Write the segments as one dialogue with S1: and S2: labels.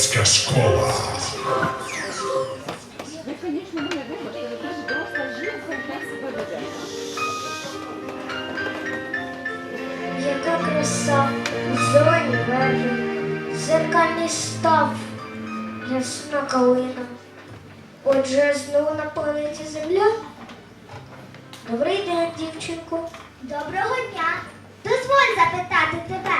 S1: Київська школа.
S2: Ви, звісно, мене вибачте, але теж доросла жінка, як себе веде.
S3: Яка краса, зелені вежі, зеркальний став, ясна калина. Отже, я знову на планеті Земля. Добрий день, дівчинку.
S4: Доброго дня. Дозволь запитати тебе,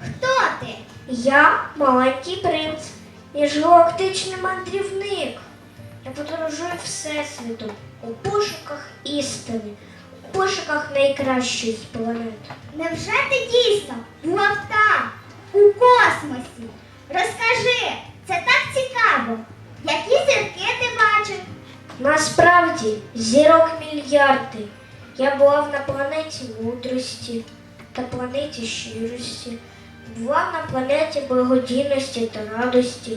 S4: хто ти?
S3: Я маленький принц, міжгалактичний мандрівник. Я подорожую всесвітом у пошуках істини, у пошуках найкращої з планет.
S4: Невже ти дійсно був там, у космосі? Розкажи, це так цікаво. Які зірки ти бачив?
S3: Насправді зірок мільярди. Я була на планеті мудрості та планеті щирості, була на планеті благодійності та радості.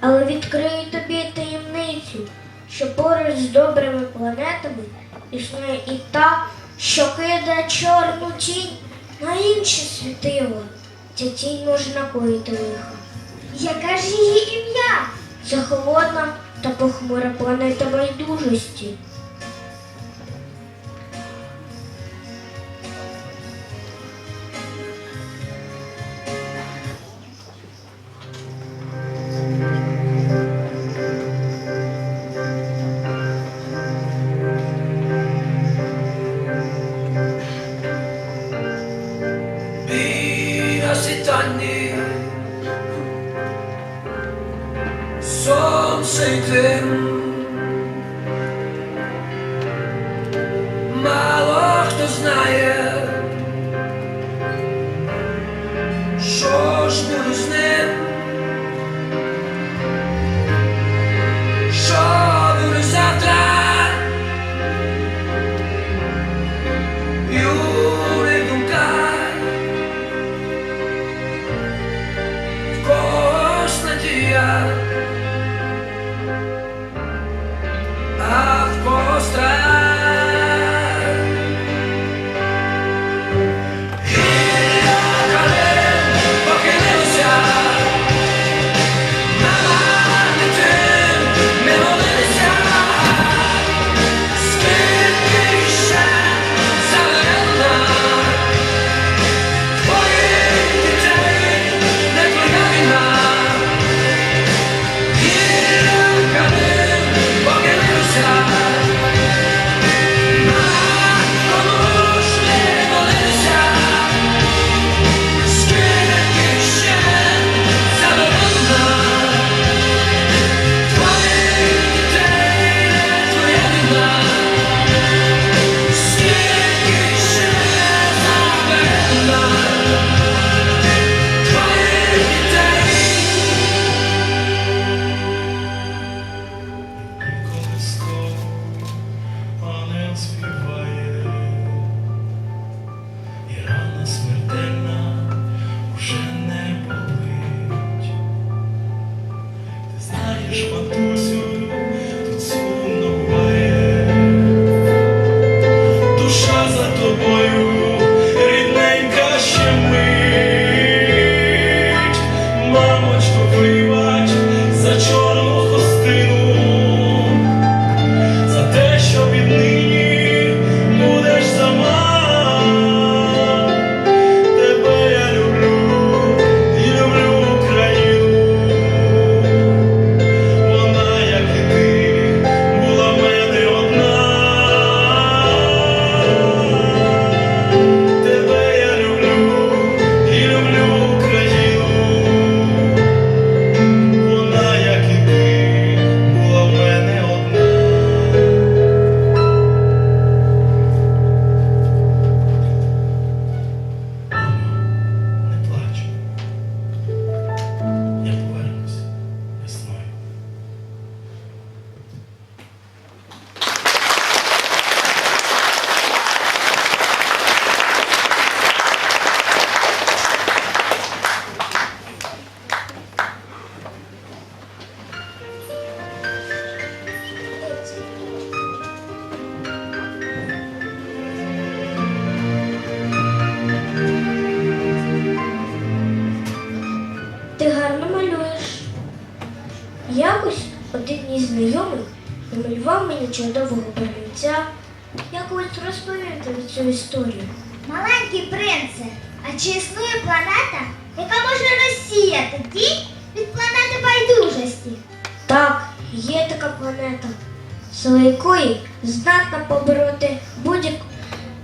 S3: Але відкрию тобі таємницю, що поруч з добрими планетами існує і та, що кидає чорну тінь на інші світила. Ця тінь може накоїти лиха.
S4: Яке ж її ім'я?
S3: Це холодна та похмура планета байдужості.
S5: Якось один із знайомих намалював мені
S6: чудового палінця. якось розповідати цю історію.
S4: Маленький принце, а чи існує планета, яка може розсіяти тінь від планети байдужості?
S6: Так, є така планета, сила якої здатна побороти будь-яке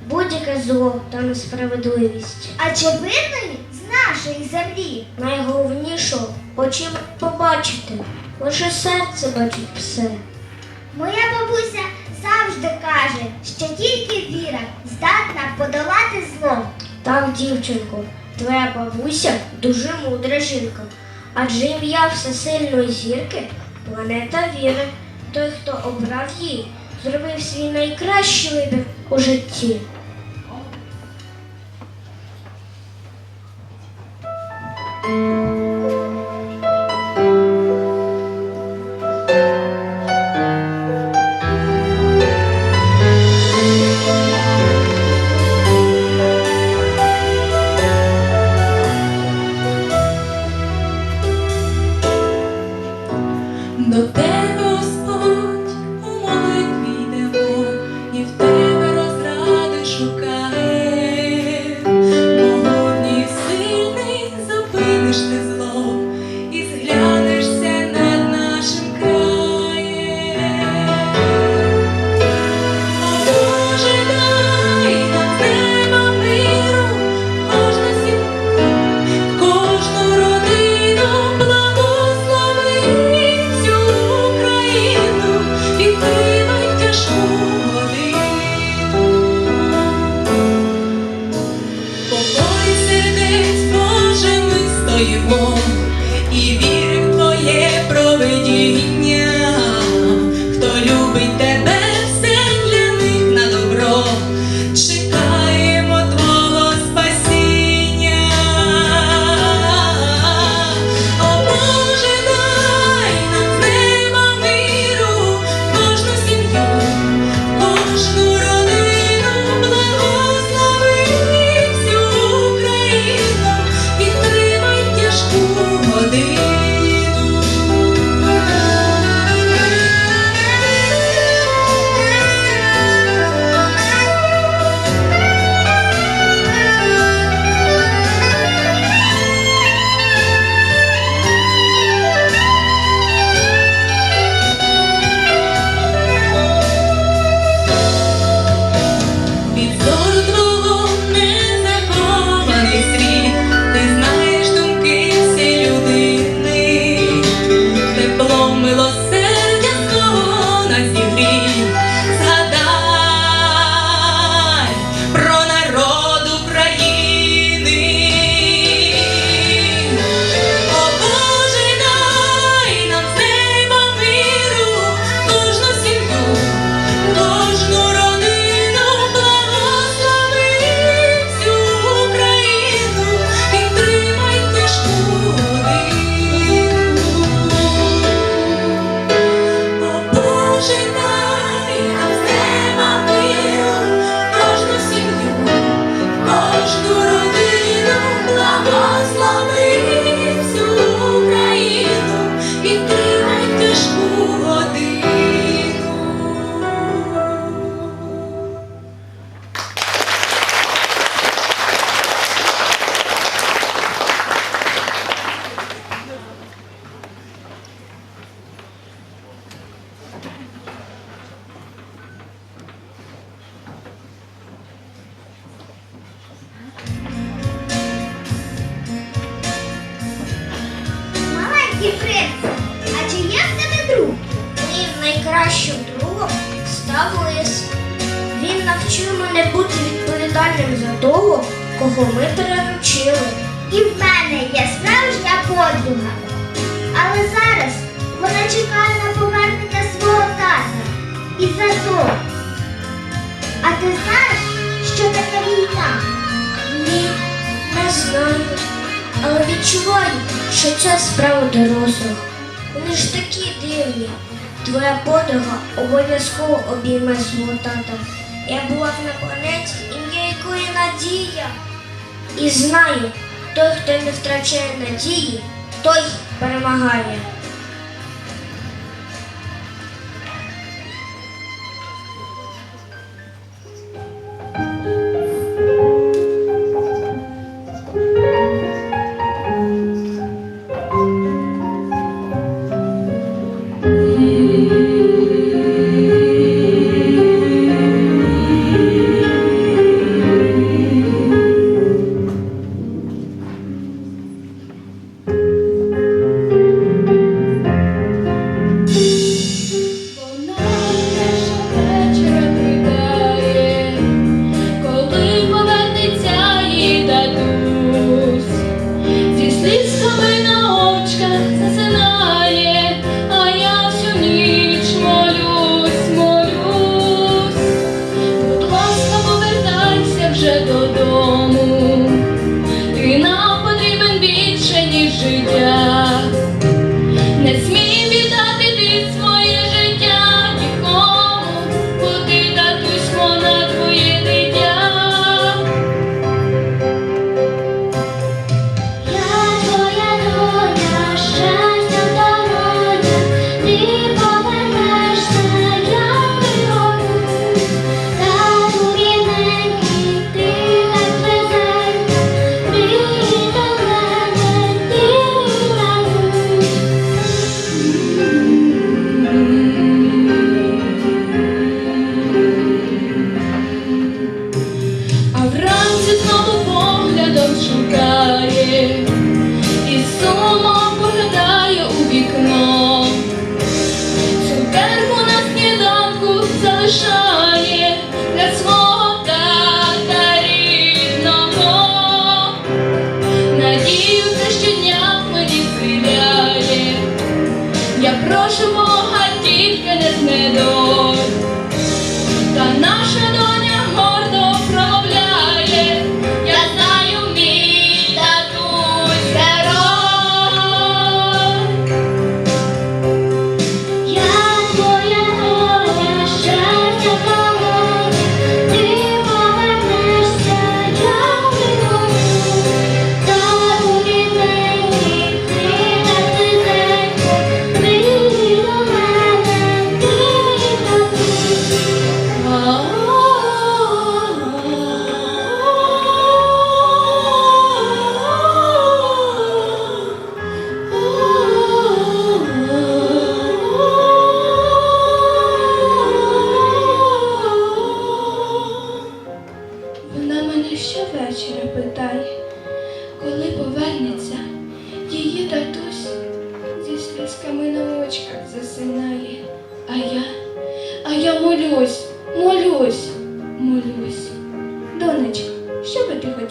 S6: будь зло та несправедливість.
S4: А чи видно з нашої землі?
S6: Найголовніше очима побачити лише серце бачить все.
S4: Моя бабуся завжди каже, що тільки віра здатна подолати зло.
S6: Так, дівчинко, твоя бабуся дуже мудра жінка, адже ім'я всесильної зірки планета віри. Той, хто обрав її, зробив свій найкращий вибір у житті.
S4: Чекає на повернення свого тата. І за то. А ти знаєш, що таке війна?
S6: Ні, не знаю. Але відчуваю, що це справа дорослих. Вони ж такі дивні. Твоя подруга обов'язково обійме свого тата. Я була на планеті, ім'я якої Надія. І знаю, той, хто не втрачає надії, той перемагає.
S7: Michigan.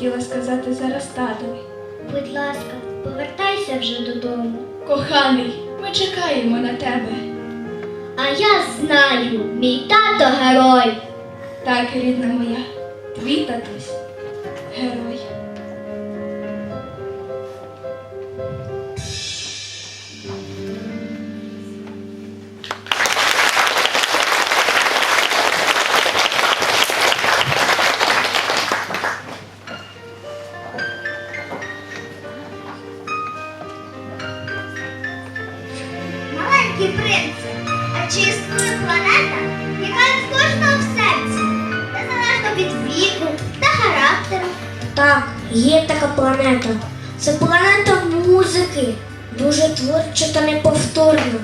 S7: Хотіла сказати зараз татові?
S4: Будь ласка, повертайся вже додому.
S7: Коханий, ми чекаємо на тебе.
S4: А я знаю, мій тато герой.
S7: Так, рідна моя, твій татусь герой.
S2: Так, є така планета. Це планета музики, дуже творча та неповторна.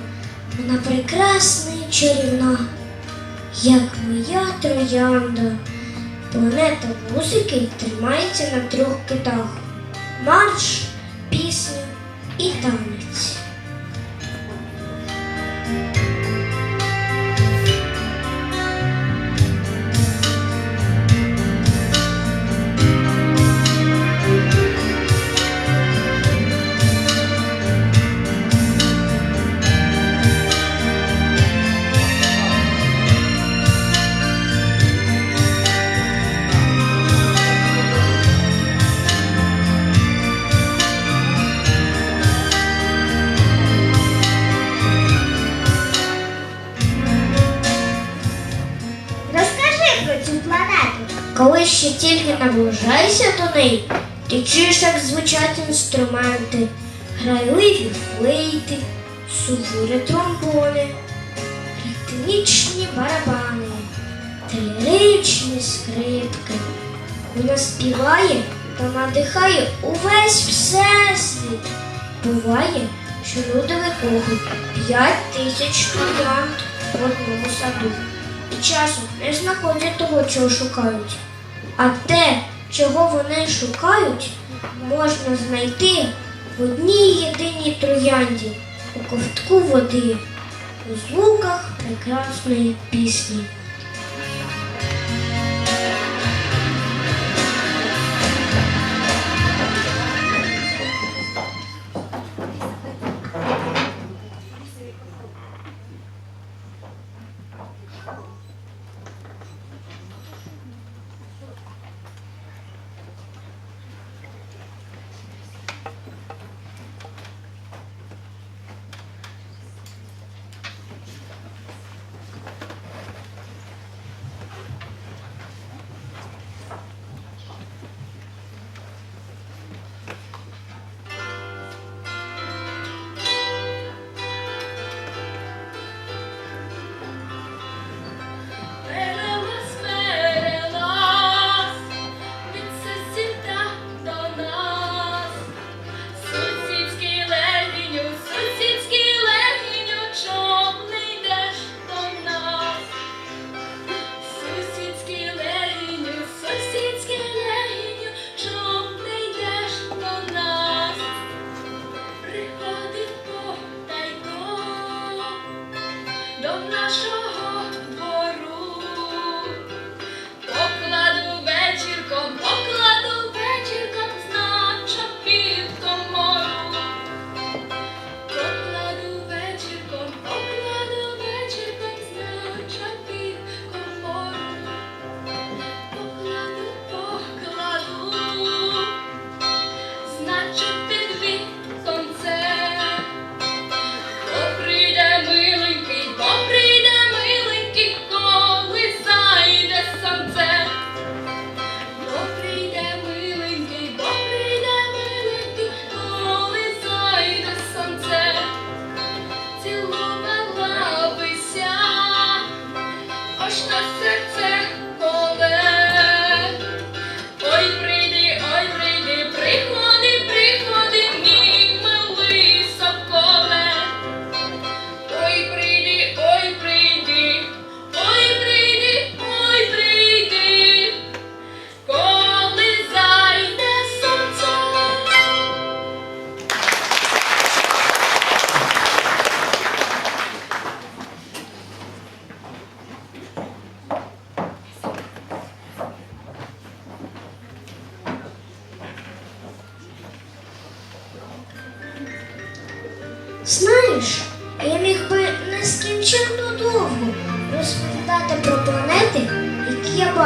S2: Вона прекрасна і чарівна, як моя троянда. Планета музики тримається на трьох китах: марш, пісня і танець. Ще тільки наближаєшся до неї, ти чуєш, як звучать інструменти, грайливі флейти, суворі тромбони, ритмічні барабани, ліричні скрипки. Вона співає та надихає увесь всесвіт. Буває, що люди викопують п'ять тисяч троянд в одному саду і часом не знаходять того, чого шукають. А те, чого вони шукають, можна знайти в одній єдиній троянді у ковтку води, у звуках прекрасної пісні.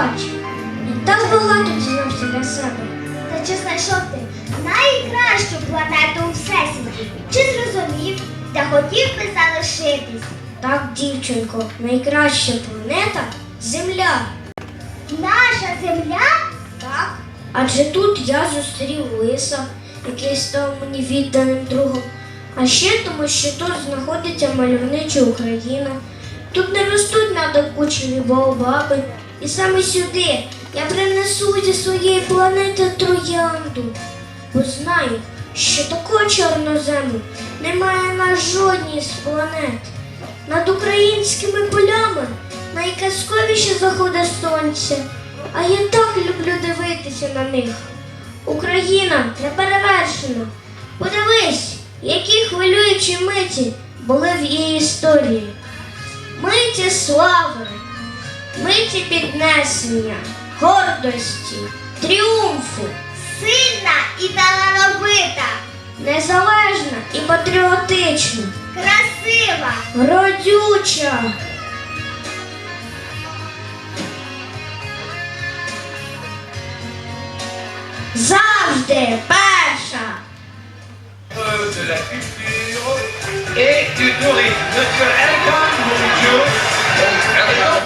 S2: Бачив. Я так багато дізнався для себе.
S4: Та чи знайшов ти найкращу планету у всесвіті? Чи зрозумів, де хотів би залишитись?
S2: Так, дівчинко, найкраща планета Земля.
S4: Наша земля?
S2: Так. Адже тут я зустрів лиса, який став мені відданим другом. А ще тому, що тут знаходиться мальовнича Україна. Тут не ростуть надокучливі баобаби. І саме сюди я принесу зі своєї планети троянду. Бо знаю, що такого чорнозему немає на жодній з планет. Над українськими полями найказковіше заходить сонце. А я так люблю дивитися на них. Україна неперевершена. Подивись, які хвилюючі миті були в її історії. Миті слави, миті піднесення, гордості, тріумфу,
S4: Сильна і талановита,
S2: незалежна і патріотична,
S4: красива,
S2: родюча. Завжди перша.
S3: de la culture et du tourisme. Monsieur bonjour.